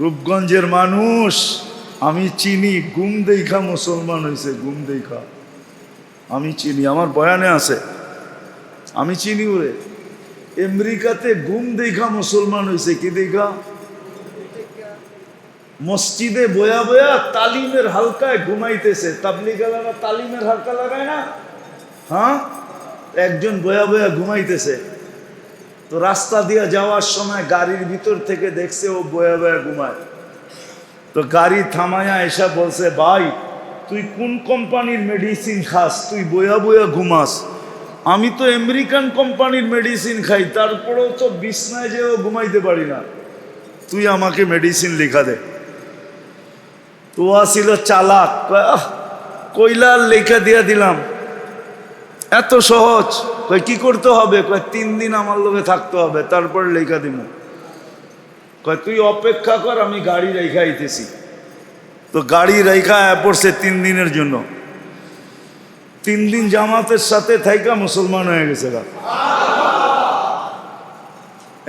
রূপগঞ্জের মানুষ, আমি চিনি, গুম দেখা মুসলমান হয়েছে গুম দেখা। আমি চিনি, আমার বয়ানে আছে। আমি চিনি ওরে। আমেরিকাতে গুম দেখা মুসলমান হয়েছে কি দেখা? মসজিদে বয়া বয়া তালিমের হালকায় ঘুমাইতেছে। তাবলিগালারা তালিমের হালকা লাগায় না? হ্যাঁ? একজন বয়া বয়া ঘুমাইতেছে। তো রাস্তা দিয়ে যাওয়ার সময় গাড়ির ভিতর থেকে দেখছে ও বয়া বয়া ঘুমায়। তো গাড়ি থামায়া এসে বলছে ভাই তুই কোন কোম্পানির মেডিসিন খাস? তুই বয়া বয়া ঘুমাস। আমি তো আমেরিকান কোম্পানির মেডিসিন খাই তারপরেও তো বিছনায় যেও ঘুমাইতে পারি না। তুই আমাকে মেডিসিন লেখা দে। তো আসিল চালাক। কয়, আহ, কইলার লেখা দিয়া দিলাম। এত সহজ। কয়, কি করতে হবে? কয়, তিন দিন আমার লোকে থাকতে হবে, তারপর লেখা দিব কয়, তুই অপেক্ষা কর, আমি গাড়ি রেখা আইতেছি। তো গাড়ি রেখা পড়ছে তিন দিনের জন্য। তিন দিন জামাতের সাথে থাইকা মুসলমান হয়ে গেছে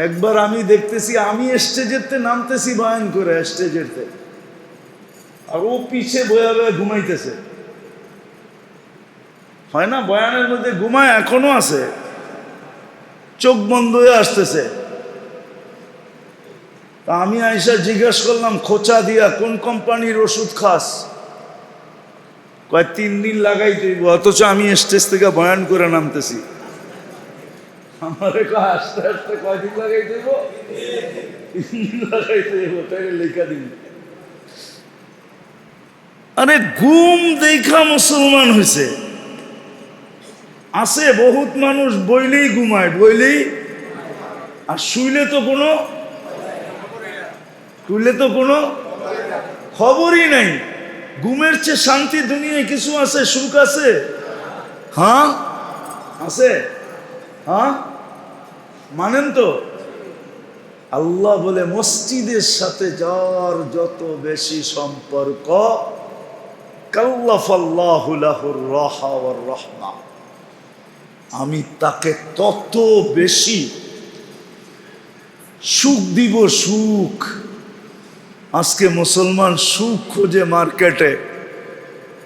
একবার আমি দেখতেছি, আমি স্টেজেরতে নামতেছি বয়ান করে স্টেজেরতে। আর ও পিছে বয়া ঘুমাইতেছে। হয় না? বয়ানের মধ্যে ঘুমায় এখনও আছে। চোখ বন্ধ হয়ে আসতেছে। তা আমি আইসা জিজ্ঞেস করলাম, খোঁচা দিয়া কোন কোম্পানির ওষুধ খাস? কয়, তিন দিন লাগাই তুইব অথচ আমি স্টেজ থেকে বয়ান করে নামতেছি। আস্তে আস্তে দিন আরে, ঘুম দেখা মুসলমান হয়েছে আছে বহুত মানুষ বইলেই ঘুমায়, বইলেই? আর শুইলে তো কোনো? শুইলে তো কোনো খবরই নাই। ঘুমের চেয়ে শান্তি দুনিয়ায় কিছু আছে, সুখ আছে? হ্যাঁ? আছে? হ্যাঁ? মানেন তো। আল্লাহ বলে, মসজিদের সাথে যার যত বেশি সম্পর্ক ওয়ার রহমা। আমি তাকে তত বেশি সুখ দিব, সুখ। আজকে মুসলমান সুখ খোঁজে মার্কেটে,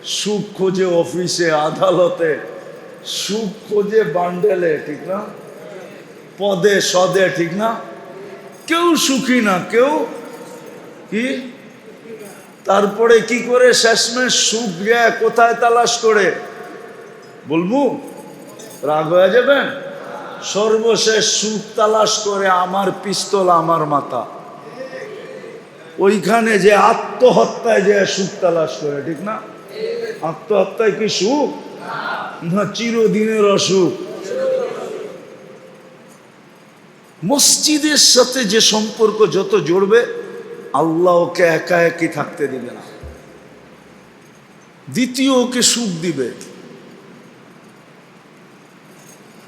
সুখ খোঁজে অফিসে, আদালতে, সুখ খোঁজে বান্ডেলে, ঠিক না? পদে, সদে, ঠিক না? কেউ সুখী না, কেউ কি? তারপরে কি করে শেষমেশ সুখ যায় কোথায় তালাশ করে? বলব? রাগ হয়ে যাবেন? সর্বশেষ সুখ তালাশ করে আমার পিস্তল আমার মাথা। ওইখানে যে আত্মহত্যায় যে সুখ তালাশ করে, ঠিক না? আত্মহত্যায় কি সুখ? না, চিরদিনের অসুখ। মসজিদের সাথে যে সম্পর্ক যত জড়বে, আল্লাহ ওকে একা একই থাকতে দিবে না। দ্বিতীয় ওকে সুখ দিবে।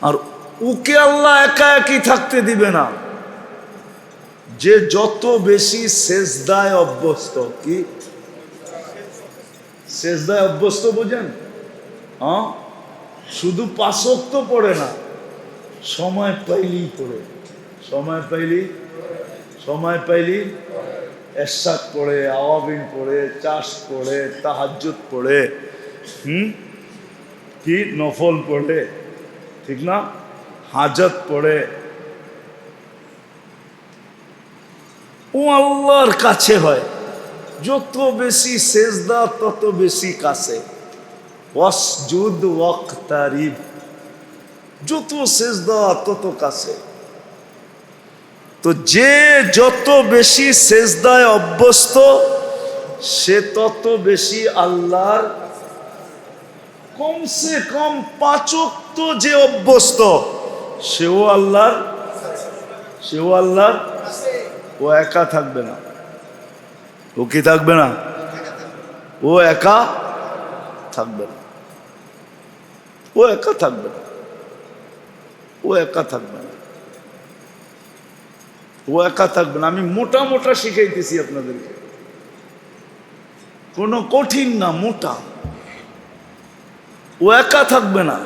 আর ওকে আল্লাহ একা একই থাকতে দিবে না। যে যত বেশি শেষদায় অভ্যস্ত, কি? শেষদায় অভ্যস্ত বোঝেন? হ্যাঁ শুধু পাশক তো পড়ে না, সময় পাইলেই পড়ে। সময় পাইলি সময় পাইলি এরশাদ পড়ে, আওয়াবিন পড়ে, চাষ পড়ে, তাহাজ্জুদ পড়ে। হুম? কি? নফল পড়ে। ঠিক না? হাজত পড়ে। ও আল্লাহর কাছে হয়। যত বেশি সেজদা, তত বেশি কাছে। ওয়াসজুদ ওয়াক্তারিব। যত সেজদা, তত কাছে। তো যে যত বেশি সেজদায় অভ্যস্ত, সে তত বেশি আল্লাহর কমসে কম পাচক তো যে অভ্যস্ত, সেও আল্লাহর সেও আল্লাহর, ও একা থাকবে না। ও কি থাকবে না? ও একা থাকবে না। ও একা থাকবে না। ও একা থাকবে না। ও একা থাকবে না। আমি মোটা মোটা শিখাইতেছি আপনাদেরকে। কোনো কঠিন না, মোটা। ও একা থাকবে না।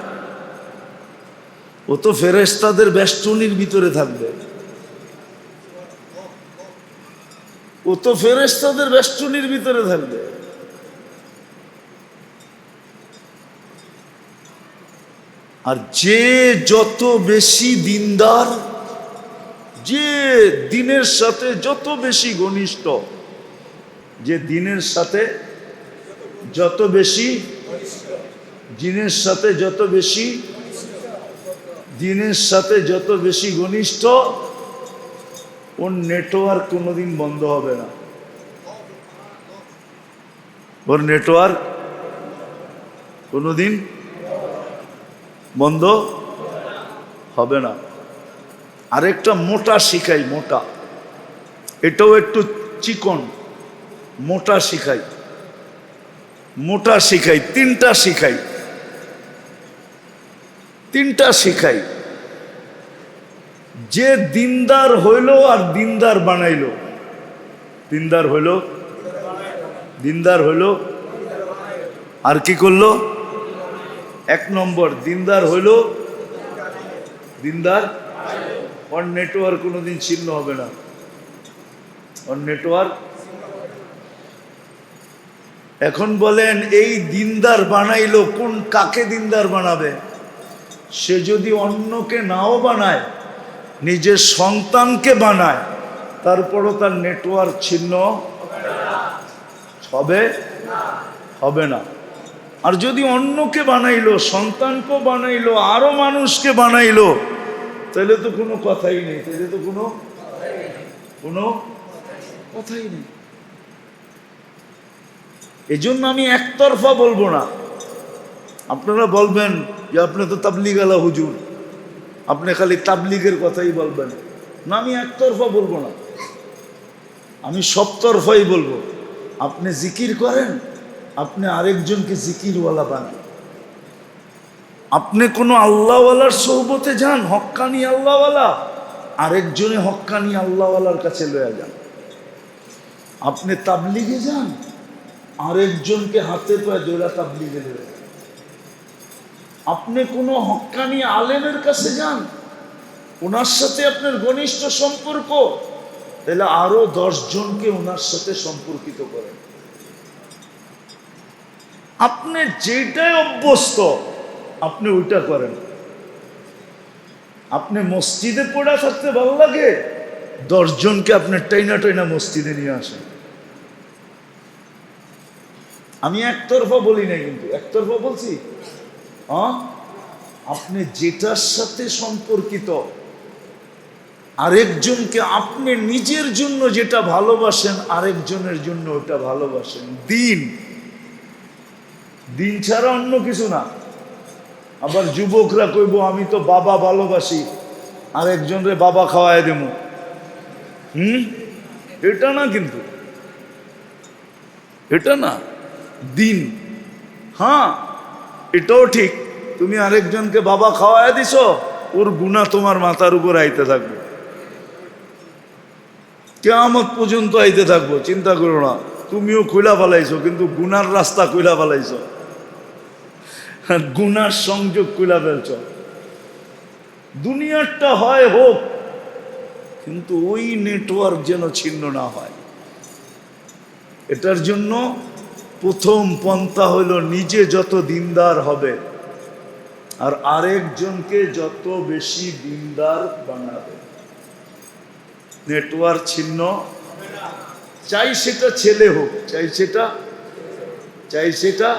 ও তো ফেরেস্তাদের বেষ্টনীর ভিতরে থাকবে। ও তো ফেরেস্তাদের বেষ্টনীর ভিতরে থাকবে। আর যে যত বেশি দিনদার, যে দিনের সাথে যত বেশি ঘনিষ্ঠ, যে দিনের সাথে যত বেশি দিনের সাথে যত বেশি, দিনের সাথে যত বেশি ঘনিষ্ঠ, ওর নেটওয়ার্ক কোনোদিন বন্ধ হবে না। ওর নেটওয়ার্ক কোনোদিন বন্ধ হবে না। আরেকটা মোটা শিখাই, মোটা। এটাও একটু চিকন, মোটা শিখাই। মোটা শিখাই, তিনটা শিখাই। তিনটা শিখাই। যে দিনদার হইল আর দিনদার বানাইল। দিনদার হইল দিনদার হইল, আর কি করল? এক নম্বর, দিনদার হইল, দিনদার, ওর নেটওয়ার্ক কোনোদিন ছিন্ন হবে না। ওর নেটওয়ার্ক এখন বলেন, এই দিনদার বানাইলো, কোন কাকে দিনদার বানাবে? সে যদি অন্যকে নাও বানায়, নিজের সন্তানকে বানায়, তারপরও তার নেটওয়ার্ক ছিন্ন হবে? হবে না। আর যদি অন্যকে বানাইলো, সন্তানকেও বানাইলো, আরও মানুষকে বানাইলো, তাহলে তো কোনো কথাই নেই, তাহলে তো কোনো কোনো কথাই নেই। এজন্য আমি একতরফা বলব না। আপনারা বলবেন যে আপনি তো তাবলিগালা হুজুর। আপনি খালি তাবলিগের কথাই বলবেন। না, আমি একতরফা বলব না। আমি সবতরফাই বলব। আপনি জিকির করেন, আপনি আরেকজনকে জিকিরওয়ালা বানান। আপনি কোনো আল্লাহওয়ালার সৌবতে যান, হক্কানি আল্লাহওয়ালা, আরেকজনে হক্কানি আল্লাহওয়ালার কাছে লয়ে যান। আপনি তাবলিগে যান, আরেকজনকে হাতে পায়ে দৌড়া তাবলিগে লয়ে আপনি কোনো হক্কানি আলেমের কাছে যান। ওনার সাথে আপনার ঘনিষ্ঠ সম্পর্ক। তাহলে আরও জনকে ওনার সাথে সম্পর্কিত করেন। আপনি যেটাই অভ্যস্ত, আপনি ওইটা করেন। আপনি মসজিদে পড়া থাকতে ভালো লাগে দশজনকে আপনার টাইনা টাইনা মসজিদে নিয়ে আসেন। আমি একতরফা বলি না কিন্তু, একতরফা বলছি আপনি যেটার সাথে সম্পর্কিত, আরেকজনকে আপনি নিজের জন্য যেটা ভালোবাসেন, আরেকজনের জন্য ওটা ভালোবাসেন। দিন। দিন ছাড়া অন্য কিছু না। আবার যুবকরা কইব, আমি তো বাবা ভালোবাসি আরেকজনরে বাবা খাওয়ায় দেব। হুম? এটা না কিন্তু। এটা না। দিন। হ্যাঁ। এটাও ঠিক। তুমি আরেকজনকে বাবা খাওয়ায় দিছ, ওর গুণা তোমার মাথার উপর আইতে থাকবে। কেয়ামত পর্যন্ত আইতে থাকব, চিন্তা করো না। তুমিও খুলা ফেলাইছো, কিন্তু গুনার রাস্তা খুলা ফেলাইছো। গুনার সংযোগ খুলা ফেলছ। দুনিয়ারটা হয় হোক, কিন্তু ওই নেটওয়ার্ক যেন ছিন্ন না হয়। এটার জন্য প্রথম পন্থা হলো নিজে যত দিনদার হবে, আর আরেকজনকে যত বেশি দিনদার বানাবে। নেটওয়ার্ক ছিন্ন। চাই সেটা ছেলে হোক, চাই সেটা চাই সেটা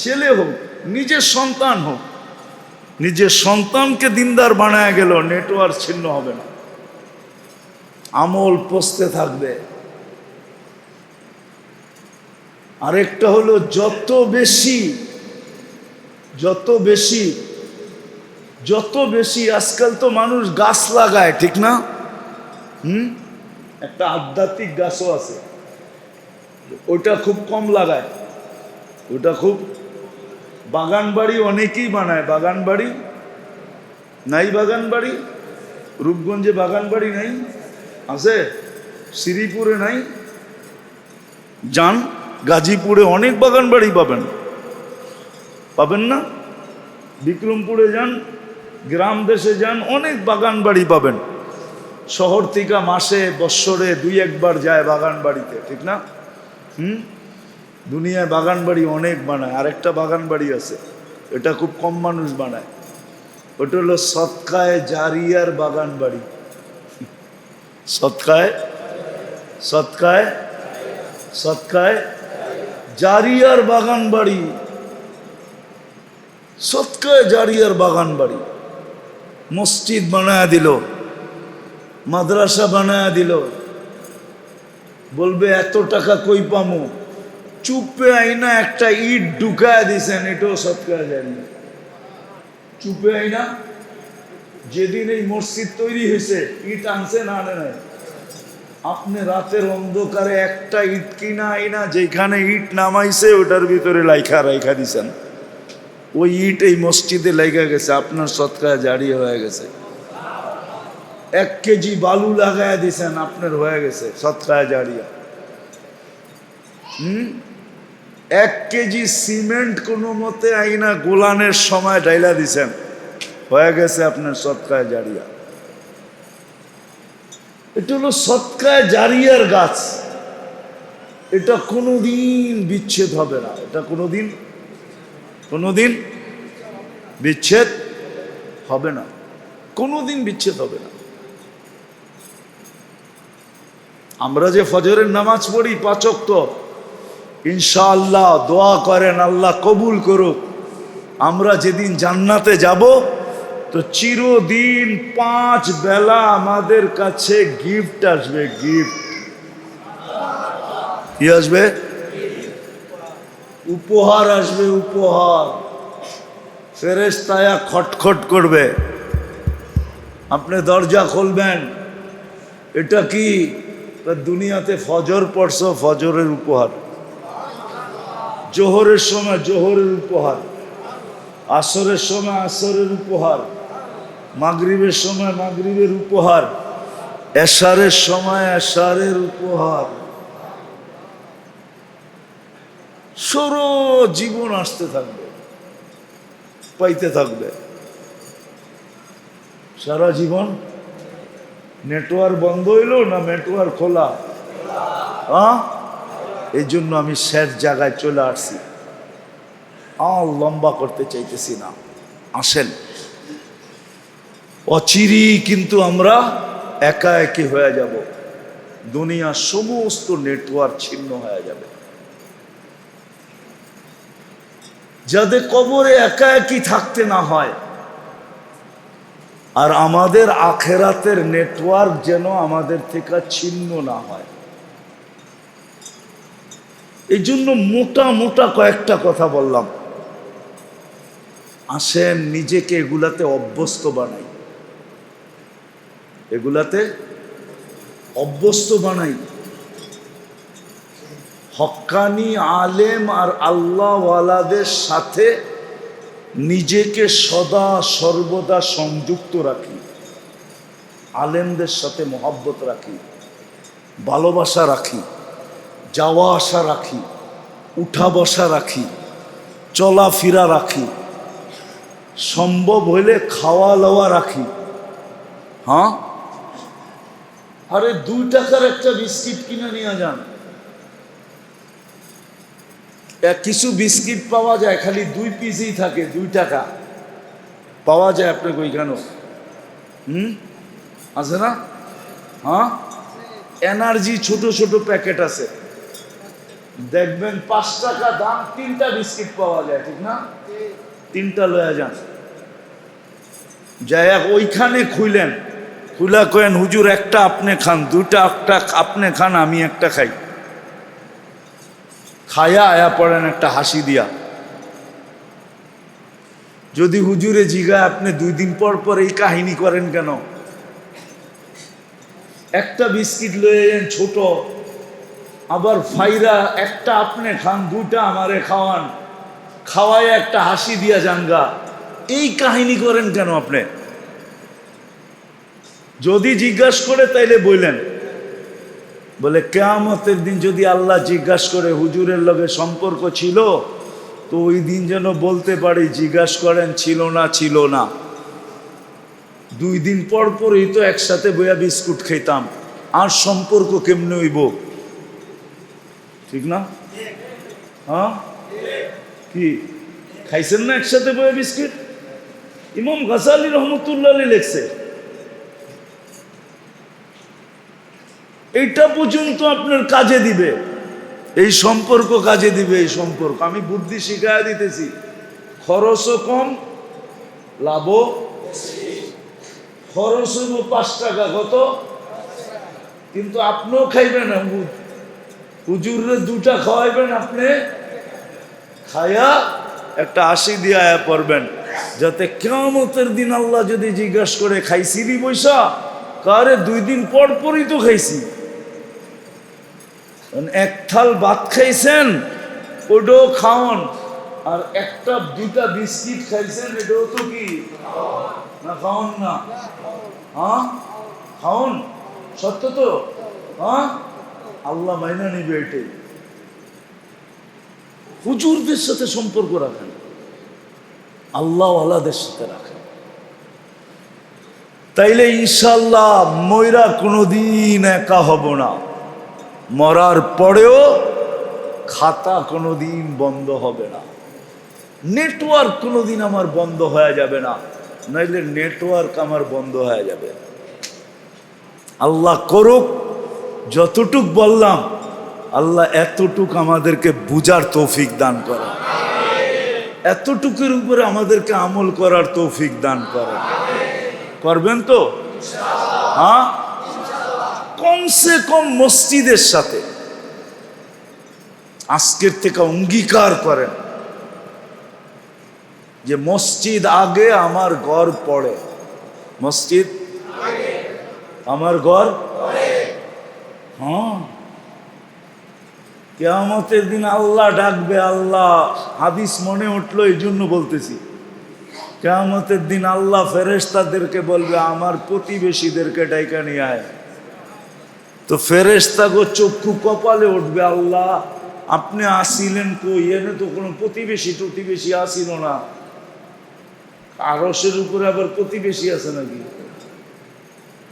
ছেলে হোক, নিজের সন্তান হোক। নিজের সন্তানকে দিনদার বানায় গেল নেটওয়ার্ক ছিন্ন হবে না। আমল পচতে থাকবে। আরেকটা হলো যত বেশি যত বেশি যত বেশি আজকাল তো মানুষ গাছ লাগায়, ঠিক না? হুম? একটা আধ্যাত্মিক গাছও আছে। ওটা খুব কম লাগায়। ওটা খুব, বাগান বাড়ি অনেকেই বানায়। বাগান বাড়ি নাই বাগান বাড়ি? রূপগঞ্জে বাগান বাড়ি নাই? আছে? শ্রীপুরে নাই? যান। গাজীপুরে অনেক বাগান বাড়ি পাবেন। পাবেন না? বিক্রমপুরে যান, গ্রাম দেশে যান, অনেক বাগান বাড়ি পাবেন। শহর থেকে মাসে, বৎসরে দুই একবার যায় বাগান বাড়িতে, ঠিক না? হুম? দুনিয়ায় বাগান বাড়ি অনেক বানায়, আরেকটা বাগান বাড়ি আছে, এটা খুব কম মানুষ বানায়। ওটা হলো সৎকায় জারিয়ার বাগান বাড়ি। সৎকায়? সৎকায়? সৎকায়? জারিয়ার বাগান বাড়ি। সৎকায় জারিয়ার বাগান বাড়ি। মসজিদ বানায় দিল, মাদ্রাসা বানায় দিল। বলবে, এত টাকা কই পামু? চুপে আইনা একটা ইট ঢুকায় দিছেন, এটাও সৎকায় জারিয়া। চুপে আইনা, যেদিন এই মসজিদ তৈরি হয়েছে, ইট আনছে না আনে নাই। আপনি রাতের অন্ধকারে একটা ইট কিনা আইনা যেখানে ইট নামাইছে, ওটার ভিতরে লাইখা রাইখা দিছেন। ওই ইট এই মসজিদে লেগে গেছে, আপনার সৎকায় জারি হয়ে গেছে। এক কেজি বালু লাগায় দিছেন, আপনার হয়ে গেছে সৎকায় জারিয়া হুম? এক কেজি সিমেন্ট কোনো মতে আইনা গোলানের সময় ডাইলা দিছেন, হয়ে গেছে আপনার সৎকায় জারিয়া এটা হলো সৎকায় জারিয়ার গাছ। এটা কোনোদিন বিচ্ছেদ হবে না। এটা কোনোদিন কোনোদিন বিচ্ছেদ হবে না। কোনোদিন বিচ্ছেদ হবে না। আমরা যে ফজরের নামাজ পড়ি পাচক তো ইনশাআল্লাহ দোয়া করেন, আল্লাহ কবুল করুক। আমরা যেদিন জান্নাতে যাব তো চিরদিন পাঁচ বেলা আমাদের কাছে গিফট আসবে গিফট কি আসবে? উপহার আসবে, উপহার। ফেরেস্তায়া খটখট করবে। আপনি দরজা খুলবেন। এটা কি? দুনিয়াতে ফজর পড়ছ, ফজরের উপহার। জোহরের সময় জোহরের উপহার। আসরের সময় আসরের উপহার। মাগরিবের সময় মাগরিবের উপহার, এশারের সময় এশারের উপহার। সরো জীবন আসতে থাকবে, পাইতে থাকবে। সারা জীবন নেটওয়ার্ক বন্ধ হইল না নেটওয়ার্ক খোলা? হ্যাঁ এই জন্য আমি শেষ জায়গায় চলে আসছি। আর লম্বা করতে চাইতেছি না। আসেন। অচিরি কিন্তু আমরা একা একই হয়ে যাব। দুনিয়ার সমস্ত নেটওয়ার্ক ছিন্ন হয়ে যাবে। যাদের কবরে একা একই থাকতে না হয়। আর আমাদের আখেরাতের নেটওয়ার্ক যেন আমাদের থেকে ছিন্ন না হয়। এই জন্য মোটা মোটা কয়েকটা কথা বললাম। আসেন নিজেকে এগুলাতে অভ্যস্ত বানাই। এগুলাতে অভ্যস্ত বানাই। হক্কানি আলেম আর আল্লাহওয়ালাদের সাথে নিজেকে সদা সর্বদা সংযুক্ত রাখি। আলেমদের সাথে মহাব্বত রাখি। ভালোবাসা রাখি। যাওয়া আসা রাখি। উঠা বসা রাখি। চলাফেরা রাখি। সম্ভব হইলে খাওয়া লওয়া রাখি। হ্যাঁ? আরে দুই টাকার একটা বিস্কিট কিনে নিয়ে যান। কিছু বিস্কিট পাওয়া যায় খালি দুই পিসই থাকে দুই টাকা। পাওয়া যায় আপনাকে ওইখানে হুম? আছে না? হ্যাঁ? এনার্জি ছোট ছোট প্যাকেট আছে। দেখবেন পাঁচ টাকা দাম তিনটা বিস্কিট পাওয়া যায় ঠিক না? তিনটা লয়া যান। যাই হোক, ওইখানে খুইলেন। খুলা কেন হুজুর, একটা আপনি খান, দুইটা একটা আপনি খান, আমি একটা খাই। খায়া আয়া পড়েন একটা হাসি দিয়া। যদি হুজুরে জিগা আপনি দুই দিন পর পর এই কাহিনী করেন কেন? একটা বিস্কিট লয়ে ছোট, আবার ফাইরা, একটা আপনি খান দুটা আমারে খাওয়ান। খাওয়ায় একটা হাসি দিয়া জাঙ্গা এই কাহিনী করেন কেন আপনি? যদি জিজ্ঞাসা করে তাইলে বললেন বলে, কেয়ামতের দিন যদি আল্লাহ জিজ্ঞাসা করে হুজুরের লগে সম্পর্ক ছিল, তো ওই দিন যেন বলতে পারি, জিজ্ঞাসা করেন, ছিল না ছিল না। দুই দিন পর পরই তো একসাথে বইয়া বিস্কুট খেতাম আর সম্পর্ক কেমনে হইব? ঠিক না? হ্যাঁ? কি? খাইছেন না একসাথে বইয়া বিস্কুট? ইমাম গাজালি রহমতুল্লাহ লেখছে। এইটা পর্যন্ত আপনার কাজে দিবে। এই সম্পর্ক কাজে দিবে এই সম্পর্ক। আমি বুদ্ধি শিখায় দিতেছি। খরচও কম, লাভও খরচ হইব পাঁচ টাকা, কত? কিন্তু আপনিও খাইবেন হুজুরে দুটা খাওয়াইবেন আপনি খায়া একটা আশি দিয়ে আয়া পড়বেন। যাতে কেমতের দিন আল্লাহ যদি জিজ্ঞাসা করে, খাইছিলি বৈশা? কারে, দুই দিন পর পরই তো খাইছি। এক থাল ভাত খাইছেন ওটাও খাওয়ান আর একটা দুটা বিস্কিট খাইছেন এটাও তো কি? না খাওয়ান না। হ্যাঁ? খাওয়ান সত্য তো? হ্যাঁ? আল্লাহ মাইনা নিবে এটাই। হুজুরদের সাথে সম্পর্ক রাখেন। আল্লাহ আল্লাহদের সাথে রাখেন। তাইলে ইনশাল্লাহ ময়রা কোনোদিন একা হব না। মরার পরেও খাতা কোনোদিন বন্ধ হবে না। নেটওয়ার্ক কোনোদিন আমার বন্ধ হয়ে যাবে না। নাইলে নেটওয়ার্ক আমার বন্ধ হয়ে যাবে। আল্লাহ করুক, যতটুক বললাম, আল্লাহ এতটুক আমাদেরকে বুজার তৌফিক দান করে এতটুকুর উপরে আমাদেরকে আমল করার তৌফিক দান করে করবেন তো? হ্যাঁ? কমসে কম মসজিদের সাথে। আজকের থেকে অঙ্গীকার করেন। যে মসজিদ আগে আমার ঘর পড়ে। মসজিদ আমার ঘর হ্যাঁ। কেয়ামতের দিন আল্লাহ ডাকবে, আল্লাহ হাদিস মনে উঠল এই জন্য বলতেছি। কেয়ামতের দিন আল্লাহ ফেরেশতাদেরকে বলবে, আমার প্রতিবেশীদেরকে ডাইকা নিয়ে আয়। তো ফেরেশতা গো চক্ষু কপালে উঠবে আল্লাহ। আপনি আসিলেন কই? এনে তো কোনো প্রতিবেশী টতিবেশী আসিল না। আরসের উপরে আবার প্রতিবেশী আছে নাকি?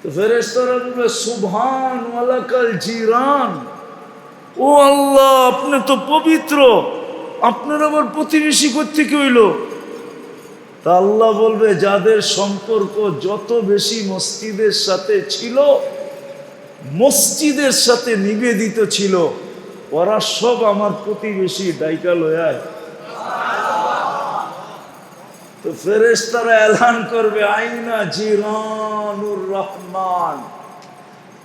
তো ফেরেশতারা বলবে সুবহান ওয়ালাকাল জিরান। ও আল্লাহ, আপনি তো পবিত্র। আপনার আবার প্রতিবেশী থেকে হইল? তা আল্লাহ বলবে, যাদের সম্পর্ক যত বেশি মসজিদের সাথে ছিল মসজিদের সাথে নিবেদিত ছিল, ওরা সব আমার প্রতিবেশী ডাইকা লয়ায়। তো ফেরেশতারা এলান করবে, আইনা জিরানুর রহমান।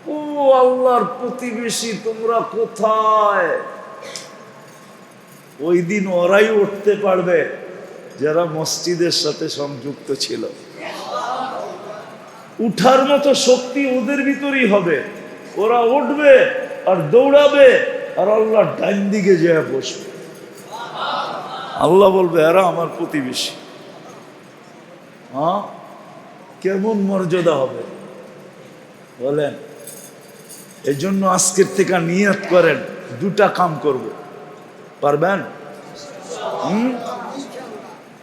ও আল্লাহর প্রতিবেশী, তোমরা কোথায়? ওই দিন ওরাই উঠতে পারবে, যারা মসজিদের সাথে সংযুক্ত ছিল। উঠার মতো শক্তি ওদের ভিতরেই হবে। ওরা উঠবে আর দৌড়াবে আর আল্লাহ ডাইন দিকে যেয়ে বসবে। আল্লাহ বলবে, এরা আমার প্রতিবেশী। হ্যাঁ? কেমন মর্যাদা হবে? বলেন এই জন্য আজকের থেকে নিয়ত করেন, দুটা কাম করব। পারবেন?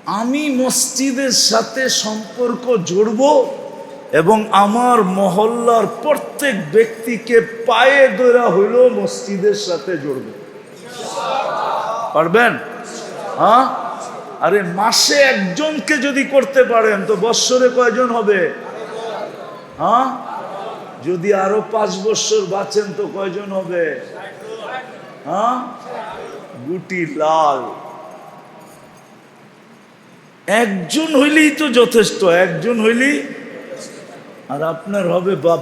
আমি মসজিদের সাথে সম্পর্ক জড়ব এবং আমার মহল্লার প্রত্যেক ব্যক্তিকে পায়ে ধরা হইল মসজিদের সাথে জড়বে পারবেন? হ্যাঁ? আরে মাসে একজনকে যদি করতে পারেন, তো বৎসরে কয়জন হবে? হ্যাঁ? যদি আরও পাঁচ বছর বাঁচেন, তো কয়জন হবে? হ্যাঁ? গুটি লাল। একজন হইলেই তো যথেষ্ট, একজন হইলেই আর আপনার হবে বাপ।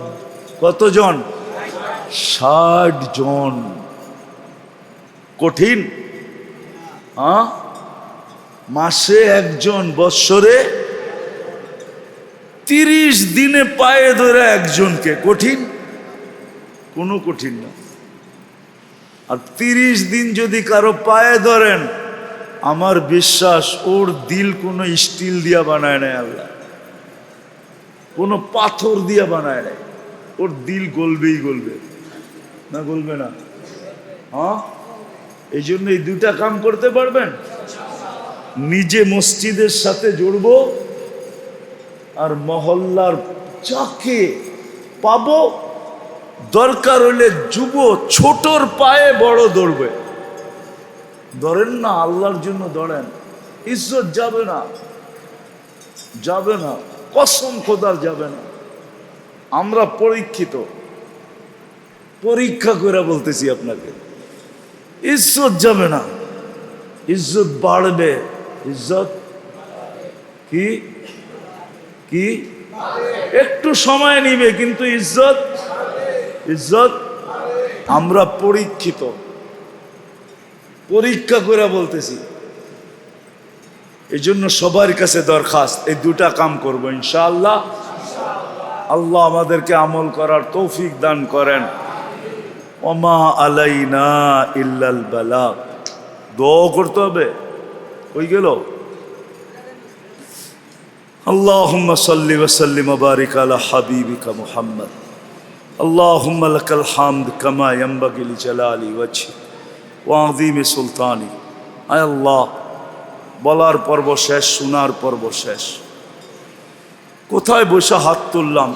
কতজন? ষাট জন। কঠিন। হ্যাঁ মাসে একজন, বৎসরে তিরিশ দিনে পায়ে ধরে একজনকে। কঠিন? কোনো কঠিন না। আর তিরিশ দিন যদি কারও পায়ে ধরেন, আমার বিশ্বাস ওর দিল কোনো স্টিল দিয়া বানায় নাই আল্লাহ। কোনো পাথর দিয়ে বানায় নাই। ওর দিল গলবেই গলবে। না গলবে না। হ্যাঁ? এই জন্য এই দুটা কাম করতে পারবেন? নিজে মসজিদের সাথে জড়বো আর মহল্লার যাকে পাব, দরকার হলে যুব ছোটর পায়ে বড় দৌড়বে। ধরেন না, আল্লাহর জন্য ধরেন ইজ্জত যাবে না। যাবে না। কসম খোদার যাবে না আমরা পরীক্ষিত। পরীক্ষা করে বলতেছি আপনাকে, ইজ্জত যাবে না। ইজ্জত বাড়বে। ইজ্জত কি? কি? একটু সময় নিবে, কিন্তু ইজ্জত ইজ্জত আমরা পরীক্ষিত। পরীক্ষা করে বলতেছি। এই জন্য সবার কাছে দরখাস্ত এই দুটা কাম করব ইনশাআল্লাহ আল্লাহ আমাদেরকে আমল করার তৌফিক দান করেন ওমা আলাইনা ইল্লাল বালা দোয়া করতে হবে ওই গেল اللهم صل وسلم وبارك على حبيبك محمد اللهم لك الحمد كما ينبغي لجلال وجهك وعظيم سلطانك আয় আল্লাহ বলার পর্ব শেষ, শোনার পর্ব শেষ। কোথায় বসে হাত তুললাম?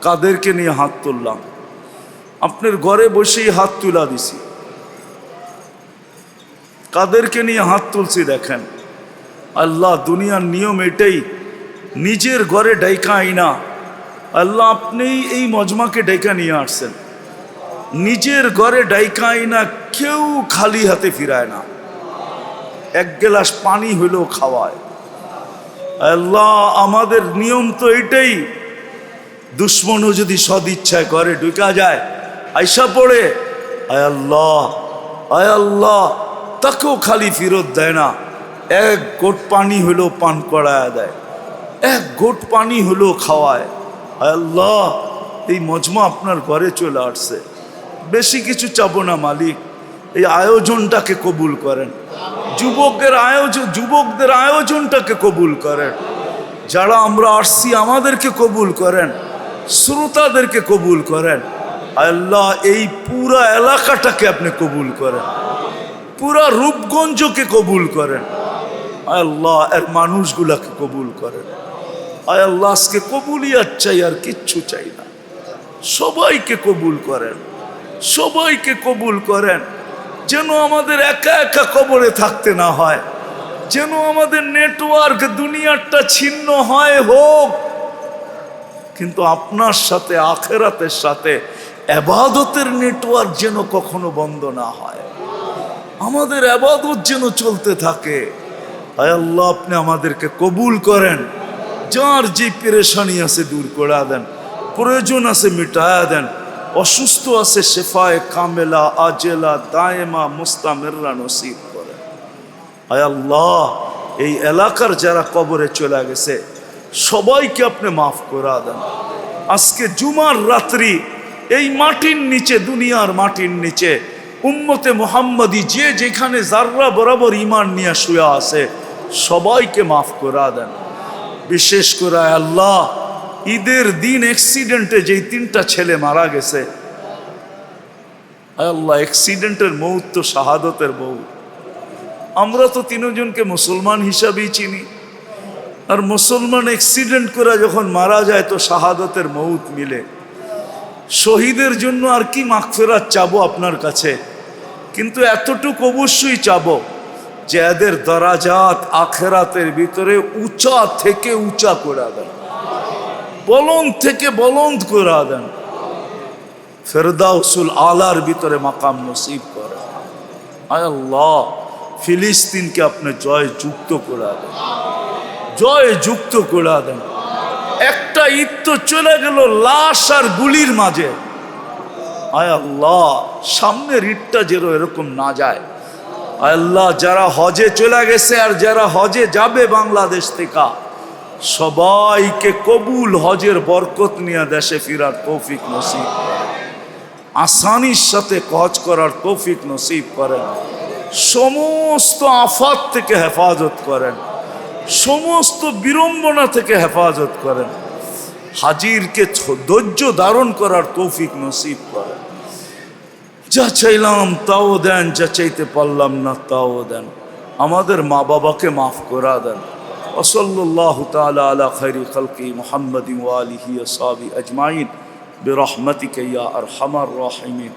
কাদেরকে নিয়ে হাত তুললাম? আপনার ঘরে বসেই হাত তুলা দিছি। কাদেরকে নিয়ে হাত তুলছি দেখেন। আল্লাহ দুনিয়ার নিয়ম এটাই, নিজের ঘরে ডাইকা আইনা। আল্লাহ আপনি এই মজমাকে ডাইকা নিয়ে আসছেন। নিজের ঘরে ডাইকা আইনা কেউ খালি হাতে ফিরায় না। এক গ্লাস পানি হইলেও খাওয়ায়। আল্লাহ আমাদের নিয়ম তো এটাই, দুশ্মনও যদি সদিচ্ছায় করে, ঢুকা যায়, আইসা পড়ে, আয় আল্লাহ আয় আল্লাহ, তাকেও খালি ফেরত দেয় না। এক গোট পানি হলেও পান করায় দেয়, এক গোট পানি হলেও খাওয়ায়। আয় আল্লাহ, এই মজমা আপনার ঘরে চলে আসছে। বেশি কিছু চাবো না মালিক, এই আয়োজনটাকে কবুল করেন। যুবকের আয়োজন, যুবকদের আয়োজনটাকে কবুল করেন। যারা আমরা আসছি, আমাদেরকে কবুল করেন। শ্রোতাদেরকে কবুল করেন। আল্লাহ এই পুরা এলাকাটাকে আপনি কবুল করেন। পুরা রূপগঞ্জকে কবুল করেন। আল্লাহ এর মানুষগুলাকে কবুল করেন। আয় আল্লাহ, আজকে কবুলিয়াত চাই, আর কিচ্ছু চাই না। সবাইকে কবুল করেন। সবাইকে কবুল করেন। যেন আমাদের একা একা কবরে থাকতে না হয়, যেন আমাদের নেটওয়ার্ক দুনিয়ারটা ছিন্ন হয় হোক। কিন্তু আপনার সাথে, আখেরাতের সাথে এবাদতের নেটওয়ার্ক যেন কখনো বন্ধ না হয়। আমাদের আবাদত যেন চলতে থাকে। আল্লাহ, আপনি আমাদেরকে কবুল করেন। যার যে পেরেশানি আছে দূর করে দেন, প্রয়োজন আছে মিটায়া দেন। অসুস্থ আছে, শেফায় কামেলা, আজেলা, দায়েমা, মুস্তামেররা নসিব করে। আয় আল্লাহ, এই এলাকার যারা কবরে চলে গেছে, সবাইকে আপনি মাফ করা দেন। আজকে জুমার রাত্রি, এই মাটির নিচে, দুনিয়ার মাটির নিচে, উম্মতে মোহাম্মদী যে যেখানে জাররা বরাবর ইমান নিয়ে শুয়ে আছে, সবাইকে মাফ করা দেন। বিশেষ করে আল্লাহ ঈদের দিন অ্যাক্সিডেন্টে যেই তিনটা ছেলে মারা গেছে আল্লাহ অ্যাক্সিডেন্টের মৌত তো শাহাদতের বউ আমরা তো তিনজনকে মুসলমান হিসাবেই চিনি। আর মুসলমান অ্যাক্সিডেন্ট করে যখন মারা যায় তো শাহাদতের মৌত মিলে। শহীদের জন্য আর কি মাগফেরাত চাবো আপনার কাছে? কিন্তু এতটুকু অবশ্যই চাবো যে এদের দরাজাত আখেরাতের ভিতরে উঁচা থেকে উঁচা করে দেন বলন্দ থেকে বলন্দ করে দেন। ফেরদাউসুল আলার ভিতরে মাকাম নসিব করে। আল্লাহ, ফিলিস্তিনকে আপনি জয় যুক্ত করে দেন। জয় যুক্ত করে দেন। একটা ঈদ তো চলে গেল লাশ আর গুলির মাঝে। আয় আল্লাহ, সামনের ঈদটা যেন এরকম না যায়। আয় আল্লাহ, যারা হজে চলে গেছে আর যারা হজে যাবে বাংলাদেশ থেকে সবাইকে কবুল হজের বরকত নিয়ে দেশে ফিরার তৌফিক নসিব। আসানির সাথে কজ করার তৌফিক নসিব করেন। সমস্ত আফাত থেকে হেফাজত করেন। সমস্ত বিড়ম্বনা থেকে হেফাজত করেন। হাজিরকে ধৈর্য ধারণ করার তৌফিক নসিব করেন। যা চাইলাম তাও দেন, যা চাইতে পারলাম না তাও দেন। আমাদের মা বাবাকে মাফ করা দেন। وصلى الله تعالى على خير خلق محمد وآله وصحبه أجمعين. برحمتك يا أرحم الراحمين.